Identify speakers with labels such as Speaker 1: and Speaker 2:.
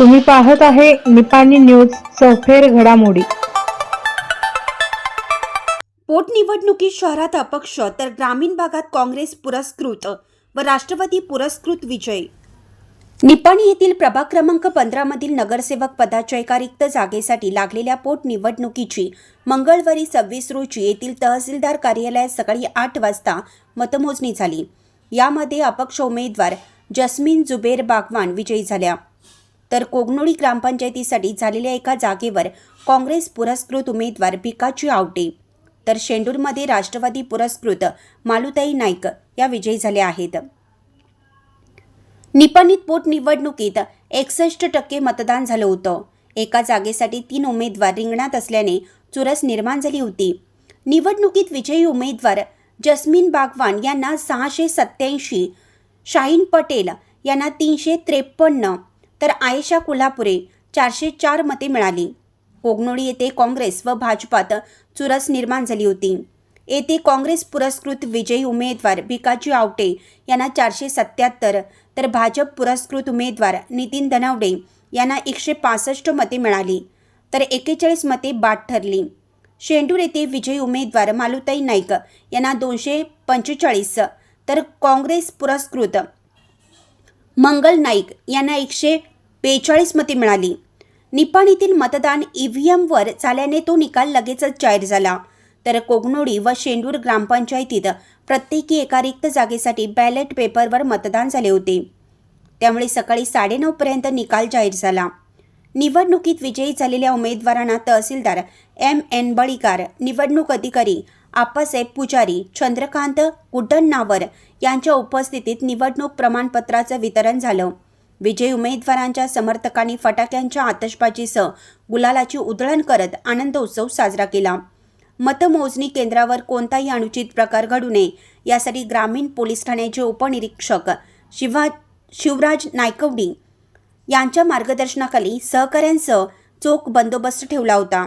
Speaker 1: तुम्ही पाहत आहे निपाणी न्यूज चौफेर घडामोडी.
Speaker 2: पोटनिवडणुकीत शहरात अपक्ष तर ग्रामीण भागात काँग्रेस पुरस्कृत व राष्ट्रवादी पुरस्कृत विजय. निपाणी येथील प्रभाग क्रमांक पंधरामधील नगरसेवक पदाच्या एका रिक्त जागेसाठी लागलेल्या पोटनिवडणुकीची मंगळवारी सव्वीस रोजी येथील तहसीलदार कार्यालयात सकाळी आठ वाजता मतमोजणी झाली. यामध्ये अपक्ष उमेदवार जस्मीन जुबेर बागवान विजयी झाल्या. तर कोगनोळी ग्रामपंचायतीसाठी झालेल्या एका जागेवर काँग्रेस पुरस्कृत उमेदवार भिकाजी आवटे. तर शेंडूरमध्ये राष्ट्रवादी पुरस्कृत मालुताई नाईक या विजयी झाल्या आहेत. निपाणीत पोटनिवडणुकीत एकसष्ट टक्के मतदान झालं होतं. एका जागेसाठी तीन उमेदवार रिंगणात असल्याने चुरस निर्माण झाली होती. निवडणुकीत विजयी उमेदवार जस्मीन बागवान यांना सहाशे सत्याऐंशी शाहीन पटेल यांना तीनशे त्रेपन्न तर आयशा कोल्हापुरे चारशे चार मते मिळाली. कोगनोळी येथे काँग्रेस व भाजपात चुरस निर्माण झाली होती. येथे काँग्रेस पुरस्कृत विजयी उमेदवार भिकाजी आवटे यांना चारशे सत्याहत्तर तर भाजप पुरस्कृत उमेदवार नितीन धनावडे यांना एकशे पासष्ट मते मिळाली तर एकेचाळीस मते बाद ठरली. शेंडूर येथे विजयी उमेदवार मालुताई नाईक यांना दोनशे पंचेचाळीस तर काँग्रेस पुरस्कृत मंगल नाईक यांना एकशे बेचाळीस मते मिळाली. निपाणीतील मतदान ई व्ही एमवर झाल्याने तो निकाल लगेचच जाहीर झाला. तर कोगनोडी व शेंडूर ग्रामपंचायतीत प्रत्येकी एका रिक्त जागेसाठी बॅलेट पेपरवर मतदान झाले होते. त्यामुळे सकाळी साडेनऊपर्यंत निकाल जाहीर झाला. निवडणुकीत विजयी झालेल्या उमेदवारांना तहसीलदार एम एन बळीकार निवडणूक अधिकारी आप्पासाहेब पुजारी चंद्रकांत गुड्डण्णावर यांच्या उपस्थितीत निवडणूक प्रमाणपत्राचं वितरण झालं. विजयी उमेदवारांच्या समर्थकांनी फटाक्यांच्या आतषबाजीसह गुलालाची उधळण करत आनंदोत्सव साजरा केला. मतमोजणी केंद्रावर कोणताही अनुचित प्रकार घडू नये यासाठी ग्रामीण पोलीस ठाण्याचे उपनिरीक्षक शिवा शिवराज नायकवडी यांच्या मार्गदर्शनाखाली सहकाऱ्यांसह चोख बंदोबस्त ठेवला होता.